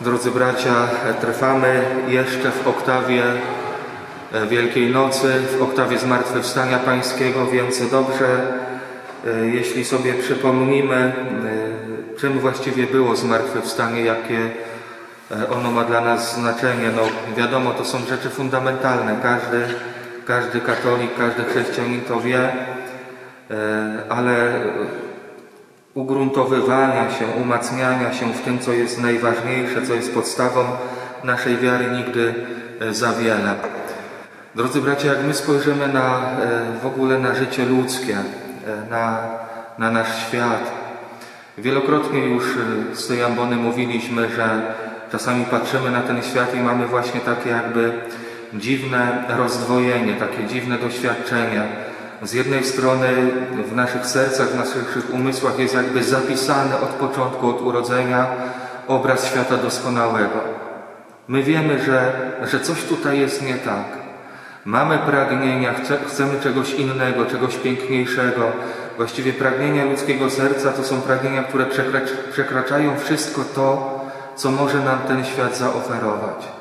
Drodzy bracia, trwamy jeszcze w oktawie e, Wielkiej Nocy, w oktawie Zmartwychwstania Pańskiego, więc dobrze, e, jeśli sobie przypomnimy, e, czym właściwie było Zmartwychwstanie, jakie ono ma dla nas znaczenie. No wiadomo, to są rzeczy fundamentalne. Każdy, każdy katolik, każdy chrześcijanin to wie, ale ugruntowywania się, umacniania się w tym, co jest najważniejsze, co jest podstawą naszej wiary, nigdy e, za wiele. Drodzy bracia, jak my spojrzymy na e, w ogóle na życie ludzkie, e, na, na nasz świat, wielokrotnie już z tej ambony mówiliśmy, że czasami patrzymy na ten świat i mamy właśnie takie jakby dziwne rozdwojenie, takie dziwne doświadczenie. Z jednej strony w naszych sercach, w naszych umysłach jest jakby zapisany od początku, od urodzenia obraz świata doskonałego. My wiemy, że, że coś tutaj jest nie tak. Mamy pragnienia, chce, chcemy czegoś innego, czegoś piękniejszego. Właściwie pragnienia ludzkiego serca to są pragnienia, które przekracz, przekraczają wszystko to, co może nam ten świat zaoferować.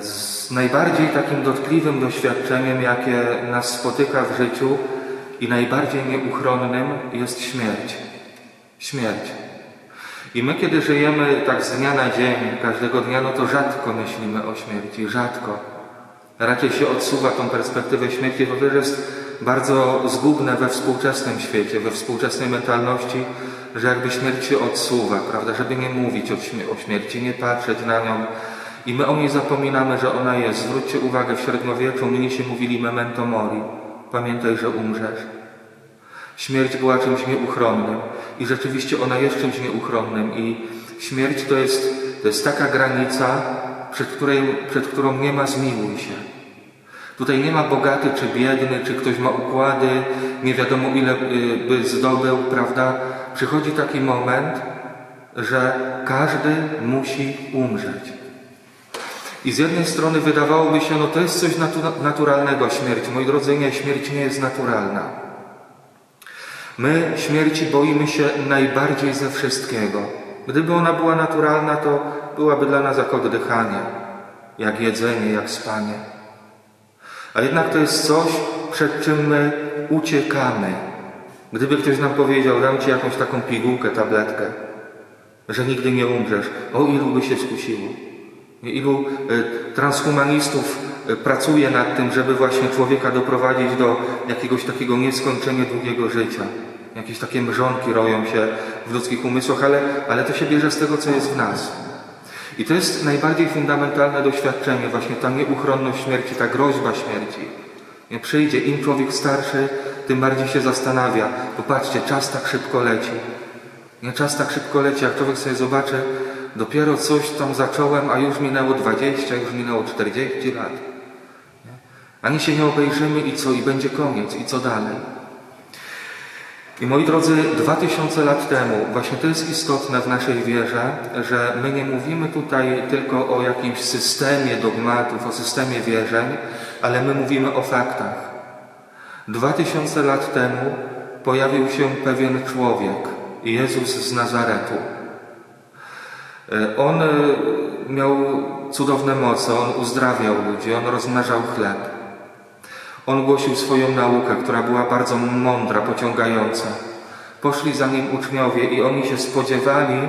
Z najbardziej takim dotkliwym doświadczeniem, jakie nas spotyka w życiu i najbardziej nieuchronnym jest śmierć. Śmierć. I my, kiedy żyjemy tak z dnia na dzień, każdego dnia, no to rzadko myślimy o śmierci, rzadko. Raczej się odsuwa tą perspektywę śmierci, to też jest bardzo zgubne we współczesnym świecie, we współczesnej mentalności, że jakby śmierć się odsuwa, prawda, żeby nie mówić o śmierci, nie patrzeć na nią, i my o niej zapominamy, że ona jest. Zwróćcie uwagę, w średniowieczu się mówili memento mori. Pamiętaj, że umrzesz. Śmierć była czymś nieuchronnym i rzeczywiście ona jest czymś nieuchronnym i śmierć to jest, to jest taka granica, przed, której, przed którą nie ma zmiłuj się. Tutaj nie ma bogaty czy biedny, czy ktoś ma układy, nie wiadomo ile y, by zdobył, prawda? Przychodzi taki moment, że każdy musi umrzeć. I z jednej strony wydawałoby się, no to jest coś natu- naturalnego, śmierć. Moi drodzy, nie, śmierć nie jest naturalna. My śmierci boimy się najbardziej ze wszystkiego. Gdyby ona była naturalna, to byłaby dla nas jak oddychanie, jak jedzenie, jak spanie. A jednak to jest coś, przed czym my uciekamy. Gdyby ktoś nam powiedział, dam ci jakąś taką pigułkę, tabletkę, że nigdy nie umrzesz, o ilu by się skusiło. Ilu y, transhumanistów y, pracuje nad tym, żeby właśnie człowieka doprowadzić do jakiegoś takiego nieskończenie długiego życia. Jakieś takie mrzonki roją się w ludzkich umysłach, ale, ale to się bierze z tego, co jest w nas. I to jest najbardziej fundamentalne doświadczenie, właśnie ta nieuchronność śmierci, ta groźba śmierci. Nie przyjdzie, im człowiek starszy, tym bardziej się zastanawia. Popatrzcie, czas tak szybko leci. Nie, czas tak szybko leci, jak człowiek sobie zobaczy, dopiero coś tam zacząłem, a już minęło 20, już minęło 40 lat. Ani się nie obejrzymy i co, i będzie koniec, i co dalej. I moi drodzy, 2000 lat temu, właśnie to jest istotne w naszej wierze, że my nie mówimy tutaj tylko o jakimś systemie dogmatów, o systemie wierzeń, ale my mówimy o faktach. 2000 lat temu pojawił się pewien człowiek, Jezus z Nazaretu. E, On e, miał cudowne moce, on uzdrawiał ludzi, on rozmnażał chleb. On głosił swoją naukę, która była bardzo mądra, pociągająca. Poszli za nim uczniowie i oni się spodziewali,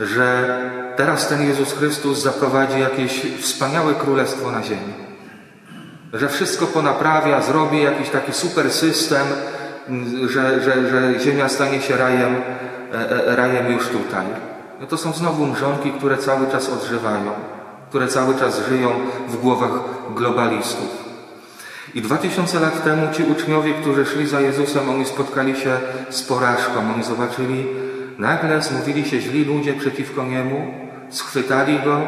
że teraz ten Jezus Chrystus zaprowadzi jakieś wspaniałe królestwo na ziemi. Że wszystko ponaprawia, zrobi jakiś taki super system, że, że, że ziemia stanie się rajem, e, rajem już tutaj. No to są znowu mrzonki, które cały czas odżywają, które cały czas żyją w głowach globalistów. I dwa tysiące lat temu ci uczniowie, którzy szli za Jezusem, oni spotkali się z porażką. Oni zobaczyli, nagle zmówili się źli ludzie przeciwko Niemu, schwytali Go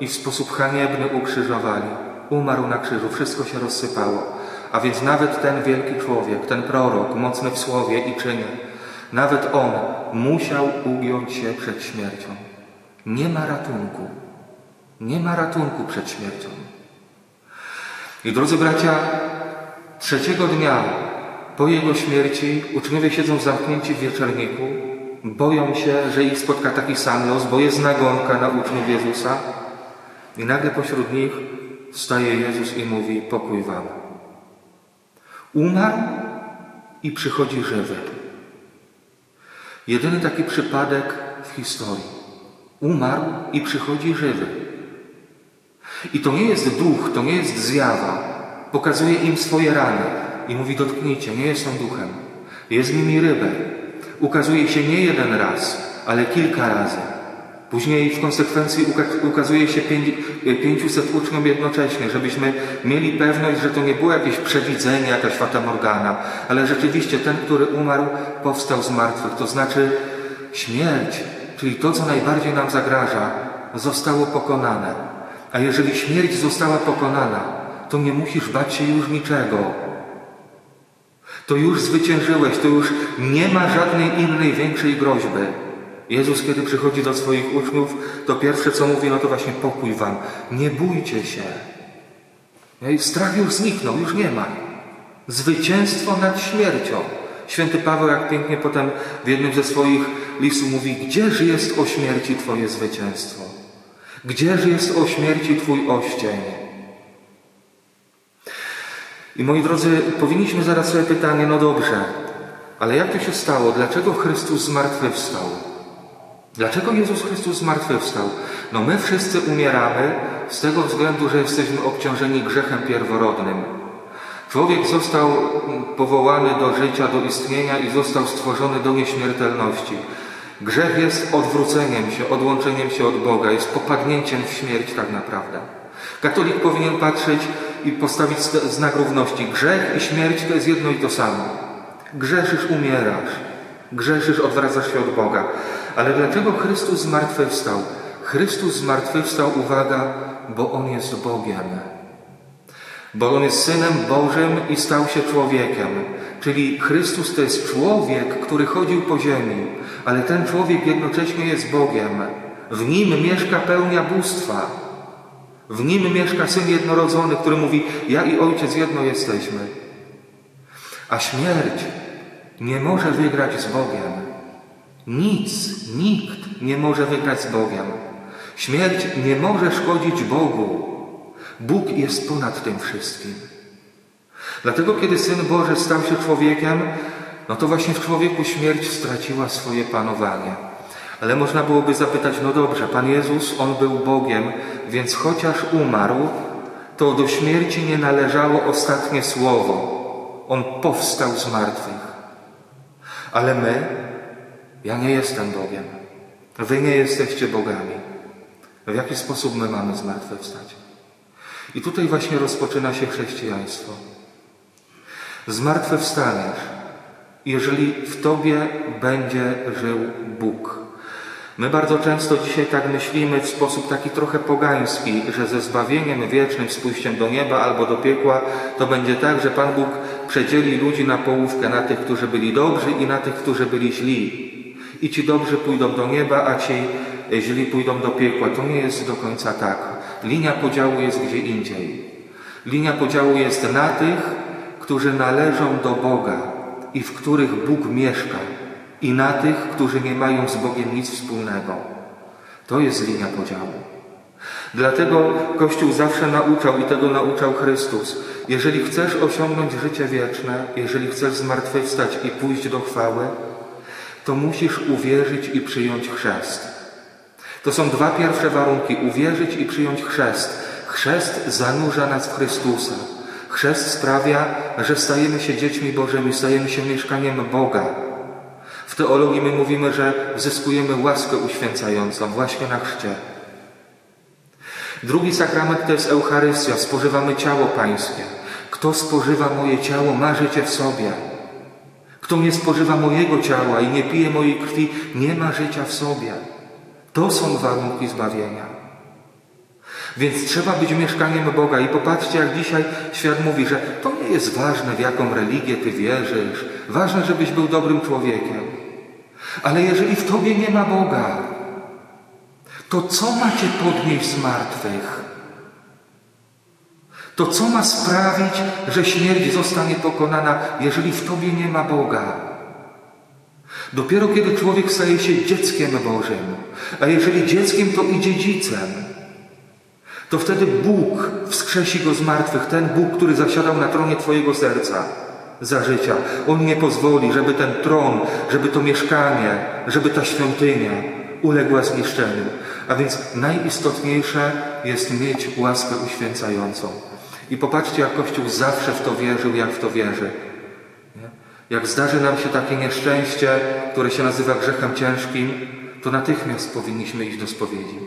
i w sposób haniebny ukrzyżowali. Umarł na krzyżu, wszystko się rozsypało. A więc nawet ten wielki człowiek, ten prorok, mocny w słowie i czynie, nawet on musiał ugiąć się przed śmiercią. Nie ma ratunku. Nie ma ratunku przed śmiercią. I drodzy bracia, trzeciego dnia po jego śmierci uczniowie siedzą zamknięci w wieczerniku boją się, że ich spotka taki sam los, bo jest nagonka na uczniów Jezusa. I nagle pośród nich staje Jezus i mówi: Pokój wam. Umarł i przychodzi żywy. Jedyny taki przypadek w historii. Umarł i przychodzi żywy. I to nie jest duch, to nie jest zjawa. Pokazuje im swoje rany i mówi: Dotknijcie, nie jestem duchem. Jest nimi rybę. Ukazuje się nie jeden raz, ale kilka razy. Później w konsekwencji ukazuje się 500 uczniom jednocześnie, żebyśmy mieli pewność, że to nie było jakieś przewidzenie, jakaś fatamorgana, ale rzeczywiście ten, który umarł, powstał z martwych. To znaczy śmierć, czyli to, co najbardziej nam zagraża, zostało pokonane. A jeżeli śmierć została pokonana, to nie musisz bać się już niczego. To już zwyciężyłeś, to już nie ma żadnej innej większej groźby. Jezus, kiedy przychodzi do swoich uczniów, to pierwsze co mówi, no to właśnie pokój wam. Nie bójcie się. I strach już zniknął, już nie ma. Zwycięstwo nad śmiercią. Święty Paweł, jak pięknie potem w jednym ze swoich listów mówi, gdzież jest o śmierci Twoje zwycięstwo? Gdzież jest o śmierci Twój oścień? I moi drodzy, powinniśmy zaraz sobie pytanie, no dobrze, ale jak to się stało? Dlaczego Chrystus zmartwychwstał? Dlaczego Jezus Chrystus zmartwychwstał? No my wszyscy umieramy z tego względu, że jesteśmy obciążeni grzechem pierworodnym. Człowiek został powołany do życia, do istnienia i został stworzony do nieśmiertelności. Grzech jest odwróceniem się, odłączeniem się od Boga, jest popadnięciem w śmierć tak naprawdę. Katolik powinien patrzeć i postawić znak równości. Grzech i śmierć to jest jedno i to samo. Grzeszysz, umierasz. Grzeszysz, odwracasz się od Boga. Ale dlaczego Chrystus zmartwychwstał? Chrystus zmartwychwstał, uwaga, bo On jest Bogiem. Bo On jest Synem Bożym i stał się człowiekiem. Czyli Chrystus to jest człowiek, który chodził po ziemi, ale ten człowiek jednocześnie jest Bogiem. W nim mieszka pełnia bóstwa. W nim mieszka Syn Jednorodzony, który mówi: Ja i Ojciec jedno jesteśmy. A śmierć nie może wygrać z Bogiem. Nic, nikt nie może wygrać z Bogiem. Śmierć nie może szkodzić Bogu. Bóg jest ponad tym wszystkim. Dlatego, kiedy Syn Boży stał się człowiekiem, no to właśnie w człowieku śmierć straciła swoje panowanie. Ale można byłoby zapytać, no dobrze, Pan Jezus, On był Bogiem, więc chociaż umarł, to do śmierci nie należało ostatnie słowo. On powstał z martwych. Ale my, ja nie jestem Bogiem. Wy nie jesteście bogami. W jaki sposób my mamy zmartwychwstać? I tutaj właśnie rozpoczyna się chrześcijaństwo. Zmartwychwstaniesz, jeżeli w Tobie będzie żył Bóg. My bardzo często dzisiaj tak myślimy w sposób taki trochę pogański, że ze zbawieniem wiecznym, z pójściem do nieba albo do piekła, to będzie tak, że Pan Bóg przedzieli ludzi na połówkę, na tych, którzy byli dobrzy i na tych, którzy byli źli. I ci dobrzy pójdą do nieba, a ci źli pójdą do piekła. To nie jest do końca tak. Linia podziału jest gdzie indziej. Linia podziału jest na tych, którzy należą do Boga i w których Bóg mieszka i na tych, którzy nie mają z Bogiem nic wspólnego. To jest linia podziału. Dlatego Kościół zawsze nauczał i tego nauczał Chrystus. Jeżeli chcesz osiągnąć życie wieczne, jeżeli chcesz zmartwychwstać i pójść do chwały, to musisz uwierzyć i przyjąć chrzest. To są dwa pierwsze warunki: uwierzyć i przyjąć chrzest. Chrzest zanurza nas w Chrystusa. Chrzest sprawia, że stajemy się dziećmi Bożymi, stajemy się mieszkaniem Boga. W teologii my mówimy, że zyskujemy łaskę uświęcającą właśnie na chrzcie. Drugi sakrament to jest Eucharystia, spożywamy ciało Pańskie. Kto spożywa moje ciało, ma życie w sobie. Kto nie spożywa mojego ciała i nie pije mojej krwi, nie ma życia w sobie. To są warunki zbawienia. Więc trzeba być mieszkaniem Boga. I popatrzcie, jak dzisiaj świat mówi, że to nie jest ważne, w jaką religię ty wierzysz. Ważne, żebyś był dobrym człowiekiem. Ale jeżeli w tobie nie ma Boga, to co macie podnieść z martwych? To co ma sprawić, że śmierć zostanie pokonana, jeżeli w tobie nie ma Boga? Dopiero kiedy człowiek staje się dzieckiem Bożym, a jeżeli dzieckiem, to i dziedzicem, to wtedy Bóg wskrzesi go z martwych, ten Bóg, który zasiadał na tronie Twojego serca za życia. On nie pozwoli, żeby ten tron, żeby to mieszkanie, żeby ta świątynia uległa zniszczeniu. A więc najistotniejsze jest mieć łaskę uświęcającą. I popatrzcie, jak Kościół zawsze w to wierzył, jak w to wierzy. Jak zdarzy nam się takie nieszczęście, które się nazywa grzechem ciężkim, to natychmiast powinniśmy iść do spowiedzi.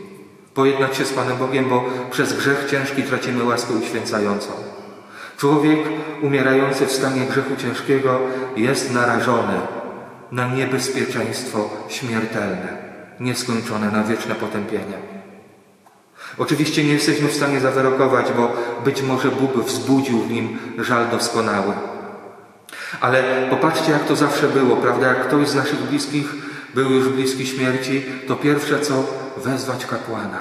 Pojednać się z Panem Bogiem, bo przez grzech ciężki tracimy łaskę uświęcającą. Człowiek umierający w stanie grzechu ciężkiego jest narażony na niebezpieczeństwo śmiertelne, nieskończone na wieczne potępienie. Oczywiście nie jesteśmy w stanie zawyrokować, bo być może Bóg wzbudził w nim żal doskonały. Ale popatrzcie, jak to zawsze było, prawda? Jak ktoś z naszych bliskich był już bliski śmierci, to pierwsze co wezwać kapłana.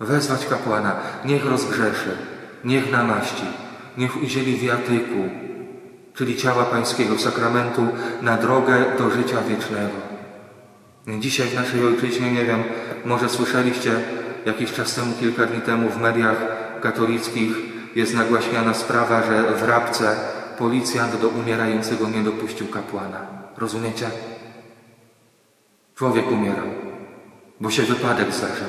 Wezwać kapłana, niech rozgrzeszy, niech namaści, niech udzieli wiatyku, czyli ciała pańskiego, sakramentu na drogę do życia wiecznego. Dzisiaj w naszej ojczyźnie, nie wiem, może słyszeliście jakiś czas temu, kilka dni temu w mediach katolickich jest nagłaśniana sprawa, że w Rabce policjant do umierającego nie dopuścił kapłana. Rozumiecie? Człowiek umierał, bo się wypadek zdarzył.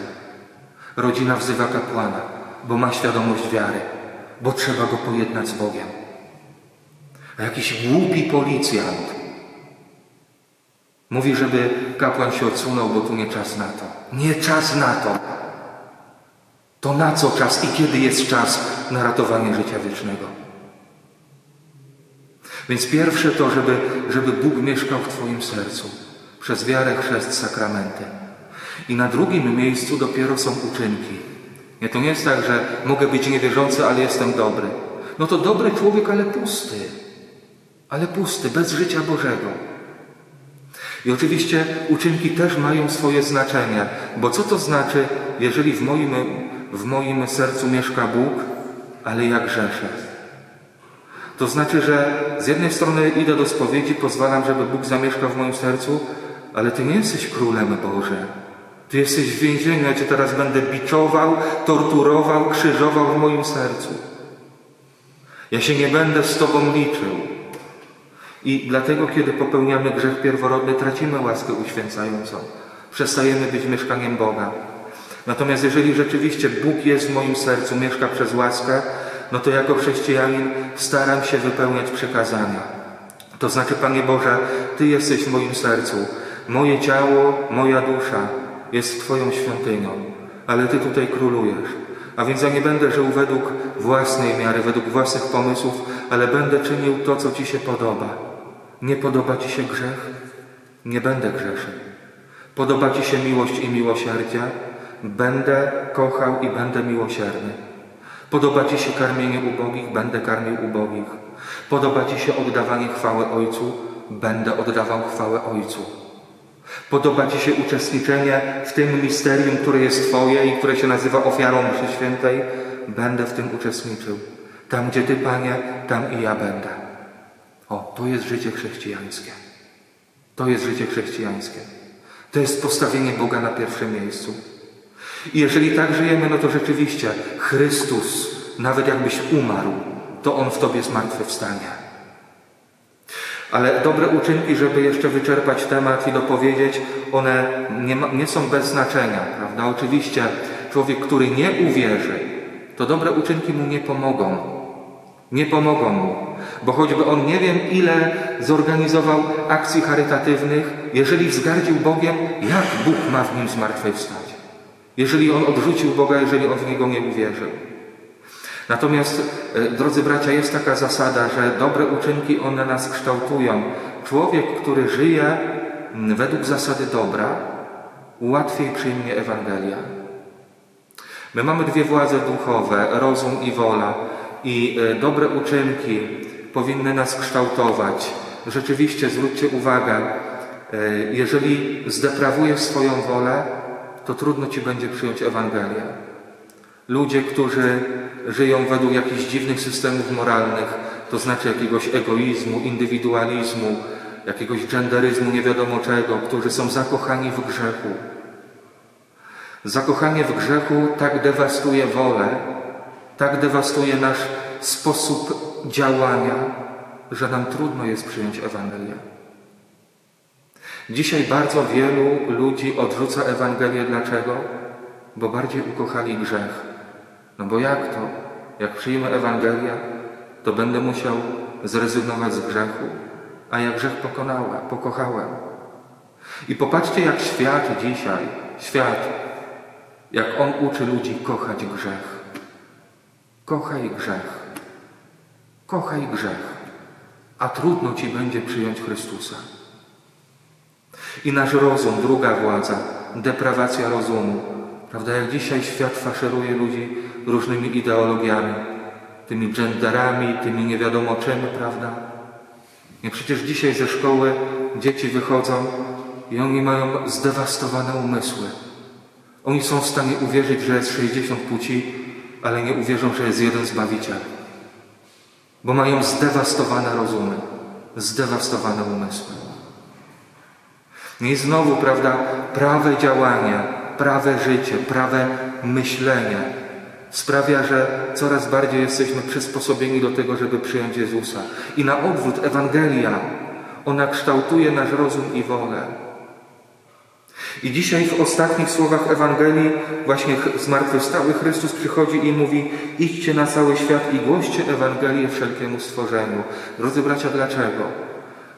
Rodzina wzywa kapłana, bo ma świadomość wiary, bo trzeba go pojednać z Bogiem. A jakiś głupi policjant mówi, żeby kapłan się odsunął, bo tu nie czas na to. Nie czas na to. To na co czas i kiedy jest czas na ratowanie życia wiecznego? Więc pierwsze to, żeby, żeby Bóg mieszkał w Twoim sercu przez wiarę, chrzest, sakramenty. I na drugim miejscu dopiero są uczynki. Nie, to nie jest tak, że mogę być niewierzący, ale jestem dobry. No to dobry człowiek, ale pusty. Ale pusty, bez życia Bożego. I oczywiście uczynki też mają swoje znaczenie, bo co to znaczy, jeżeli w moim, w moim sercu mieszka Bóg, ale ja grzeszę? To znaczy, że z jednej strony idę do spowiedzi, pozwalam, żeby Bóg zamieszkał w moim sercu, ale Ty nie jesteś królem Boże. Ty jesteś w więzieniu, ja Cię teraz będę biczował, torturował, krzyżował w moim sercu. Ja się nie będę z Tobą liczył. I dlatego, kiedy popełniamy grzech pierworodny, tracimy łaskę uświęcającą. Przestajemy być mieszkaniem Boga. Natomiast jeżeli rzeczywiście Bóg jest w moim sercu, mieszka przez łaskę, no to jako chrześcijanin staram się wypełniać przekazania. To znaczy, Panie Boże, Ty jesteś w moim sercu. Moje ciało, moja dusza jest Twoją świątynią, ale Ty tutaj królujesz. A więc ja nie będę żył według własnej miary, według własnych pomysłów, ale będę czynił to, co Ci się podoba. Nie podoba Ci się grzech? Nie będę grzeszył. Podoba Ci się miłość i miłosierdzie? Będę kochał i będę miłosierny. Podoba Ci się karmienie ubogich? Będę karmił ubogich. Podoba Ci się oddawanie chwały Ojcu? Będę oddawał chwałę Ojcu. Podoba Ci się uczestniczenie w tym misterium, które jest Twoje i które się nazywa ofiarą mszy świętej? Będę w tym uczestniczył. Tam, gdzie Ty, Panie, tam i ja będę. O, to jest życie chrześcijańskie. To jest życie chrześcijańskie. To jest postawienie Boga na pierwszym miejscu. I jeżeli tak żyjemy, no to rzeczywiście Chrystus, nawet jakbyś umarł, to On w Tobie zmartwychwstanie. Ale dobre uczynki, żeby jeszcze wyczerpać temat i dopowiedzieć, one nie, ma, nie są bez znaczenia, prawda? Oczywiście człowiek, który nie uwierzy, to dobre uczynki mu nie pomogą. Nie pomogą mu, bo choćby on nie wiem ile zorganizował akcji charytatywnych, jeżeli wzgardził Bogiem, jak Bóg ma w nim zmartwychwstać? Jeżeli on odrzucił Boga, jeżeli on w Niego nie uwierzył. Natomiast, e, drodzy bracia, jest taka zasada, że dobre uczynki one nas kształtują. Człowiek, który żyje według zasady dobra, łatwiej przyjmie Ewangelia. My mamy dwie władze duchowe, rozum i wola, i e, dobre uczynki powinny nas kształtować. Rzeczywiście zwróćcie uwagę, e, jeżeli zdeprawujesz swoją wolę, to trudno ci będzie przyjąć Ewangelię. Ludzie, którzy żyją według jakichś dziwnych systemów moralnych, to znaczy jakiegoś egoizmu, indywidualizmu, jakiegoś genderyzmu nie wiadomo czego, którzy są zakochani w grzechu. Zakochanie w grzechu tak dewastuje wolę, tak dewastuje nasz sposób działania, że nam trudno jest przyjąć Ewangelię. Dzisiaj bardzo wielu ludzi odrzuca Ewangelię. Dlaczego? Bo bardziej ukochali grzech. No bo jak to? Jak przyjmę Ewangelię, to będę musiał zrezygnować z grzechu, a ja grzech pokonała, pokochałem. I popatrzcie, jak świat dzisiaj, świat, jak on uczy ludzi kochać grzech. Kochaj grzech. Kochaj grzech, a trudno ci będzie przyjąć Chrystusa. I nasz rozum, druga władza, deprawacja rozumu. Prawda, jak dzisiaj świat faszeruje ludzi różnymi ideologiami, tymi genderami, tymi nie wiadomo czym, prawda? I przecież dzisiaj ze szkoły dzieci wychodzą i oni mają zdewastowane umysły. Oni są w stanie uwierzyć, że jest 60 płci, ale nie uwierzą, że jest jeden Zbawiciel. Bo mają zdewastowane rozumy, zdewastowane umysły. I znowu, prawda, prawe działanie, prawe życie, prawe myślenie sprawia, że coraz bardziej jesteśmy przysposobieni do tego, żeby przyjąć Jezusa. I na odwrót, Ewangelia, ona kształtuje nasz rozum i wolę. I dzisiaj w ostatnich słowach Ewangelii właśnie zmartwychwstały Chrystus przychodzi i mówi idźcie na cały świat i głoście Ewangelię wszelkiemu stworzeniu. Drodzy bracia, dlaczego?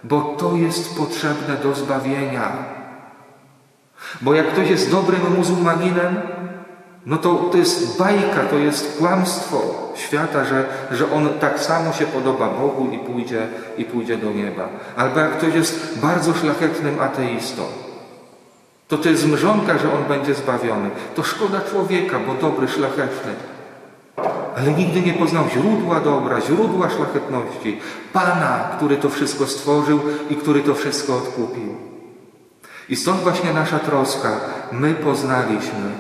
Bo to jest potrzebne do zbawienia. Bo jak ktoś jest dobrym muzułmaninem, no to to jest bajka, to jest kłamstwo świata, że, że on tak samo się podoba Bogu i pójdzie, i pójdzie do nieba. Albo jak ktoś jest bardzo szlachetnym ateistą, to to jest mrzonka, że on będzie zbawiony. To szkoda człowieka, bo dobry, szlachetny. Ale nigdy nie poznał źródła dobra, źródła szlachetności. Pana, który to wszystko stworzył i który to wszystko odkupił. I stąd właśnie nasza troska. My poznaliśmy,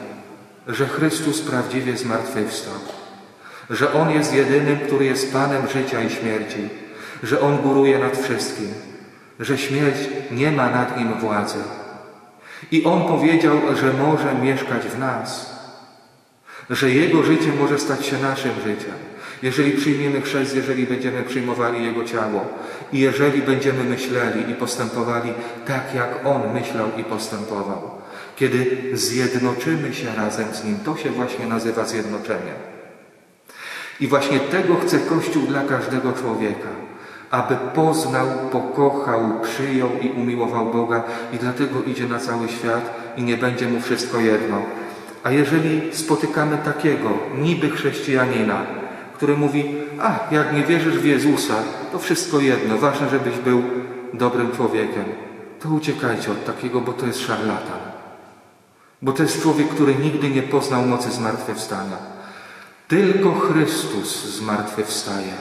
że Chrystus prawdziwie zmartwychwstał. Że On jest jedynym, który jest Panem życia i śmierci. Że On góruje nad wszystkim. Że śmierć nie ma nad Nim władzy. I On powiedział, że może mieszkać w nas, że Jego życie może stać się naszym życiem. Jeżeli przyjmiemy chrzest, jeżeli będziemy przyjmowali Jego ciało i jeżeli będziemy myśleli i postępowali tak, jak On myślał i postępował. Kiedy zjednoczymy się razem z Nim, to się właśnie nazywa zjednoczenie. I właśnie tego chce Kościół dla każdego człowieka aby poznał, pokochał, przyjął i umiłował Boga i dlatego idzie na cały świat i nie będzie mu wszystko jedno. A jeżeli spotykamy takiego niby chrześcijanina, który mówi, a jak nie wierzysz w Jezusa, to wszystko jedno, ważne, żebyś był dobrym człowiekiem, to uciekajcie od takiego, bo to jest szarlatan. Bo to jest człowiek, który nigdy nie poznał mocy zmartwychwstania. Tylko Chrystus zmartwychwstaje.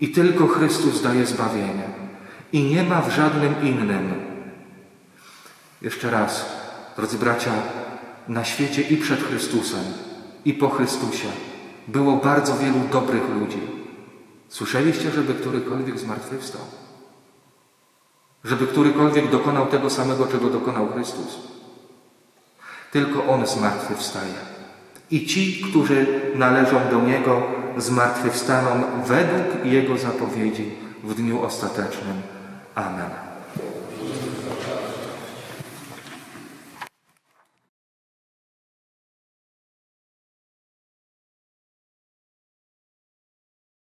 I tylko Chrystus daje zbawienie. I nie ma w żadnym innym. Jeszcze raz, drodzy bracia, na świecie i przed Chrystusem, i po Chrystusie było bardzo wielu dobrych ludzi. Słyszeliście, żeby którykolwiek zmartwychwstał? Żeby którykolwiek dokonał tego samego, czego dokonał Chrystus? Tylko On zmartwychwstaje. I ci, którzy należą do Niego, zmartwychwstaną według Jego zapowiedzi w dniu ostatecznym. Amen.